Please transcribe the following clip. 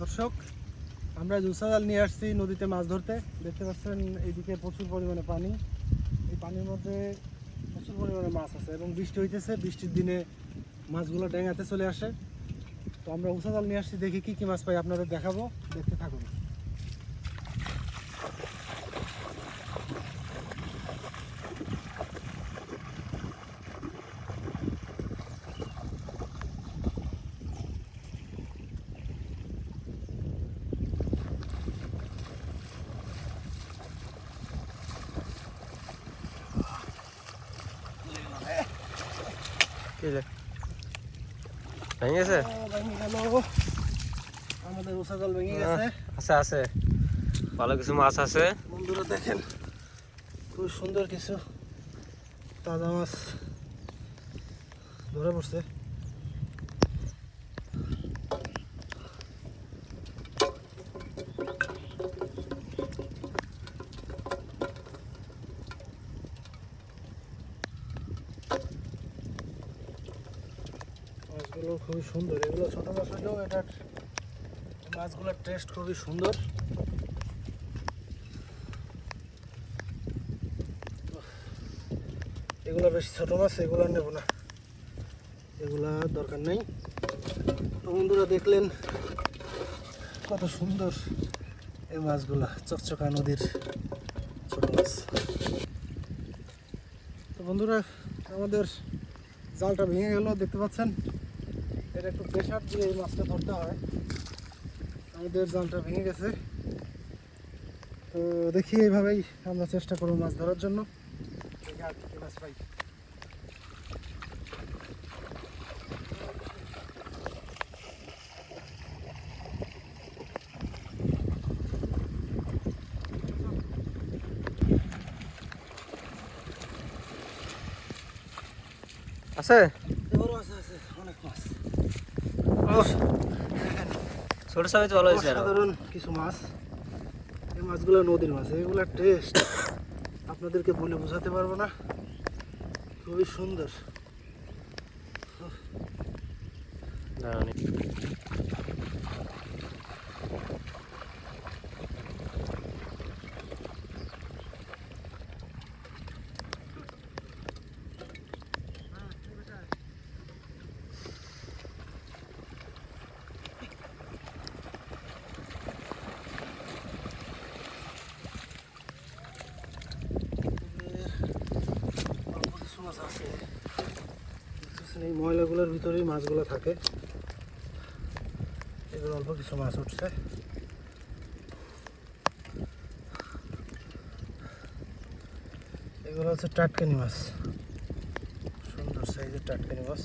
দর্শক, আমরা জুসা জাল নিয়ে আসছি নদীতে মাছ ধরতে। দেখতে পাচ্ছেন, এইদিকে প্রচুর পরিমাণে পানি। এই পানির মধ্যে প্রচুর পরিমাণে মাছ আছে এবং বৃষ্টি হইতেছে। বৃষ্টির দিনে মাছগুলো ড্যাঙাতে চলে আসে। তো আমরা উষা জাল নিয়ে আসছি, দেখি কী কী মাছ পাই, আপনাদের দেখাবো। দেখতে থাকুন। রে ভেঙে গেছে আমাদের উষা জল ভেঙে গেছে। আছে আছে। ভালো কিছু মাছ আছে। বন্ধুরা দেখেন খুব সুন্দর কিছু তাজা মাছ ধরে পড়ছে। মাছগুলো খুবই সুন্দর। এগুলো ছোট মাছ হলেও এটার মাছগুলোর টেস্ট খুবই সুন্দর। এগুলো বেশি ছোট মাছ, এগুলো নেব না। এগুলা দরকার নেই। তো বন্ধুরা দেখলেন কত সুন্দর এই মাছগুলা, চকচকা নদীর ছোট মাছ। তো বন্ধুরা, আমাদের জালটা ভেঙে গেল, দেখতে পাচ্ছেন? এটা একটু প্রেশার দিয়ে এই মাছটা ধরতে হয়। আমাদের জালটা ভেঙে গেছে। তো দেখি এইভাবেই আমরা চেষ্টা করব মাছ ধরার জন্য। মাছ পাই আছে আছে আছে। অনেক মাছ। ছোট সাইজ ভালো হয়েছে সাধারণ কিছু মাছ। এই মাছগুলো নদীর মাছ এগুলো টেস্ট আপনাদেরকে বলে বোঝাতে পারব না। খুবই সুন্দর দাঁড়ান অল্প কিছু মাছ আছে দেখতেছেন এই ময়লাগুলোর ভিতরেই মাছগুলো থাকে। এগুলো অল্প কিছু মাছ উঠছে। এগুলো হচ্ছে টাটকানি মাছ। সুন্দর সাইজের টাটকানি মাছ।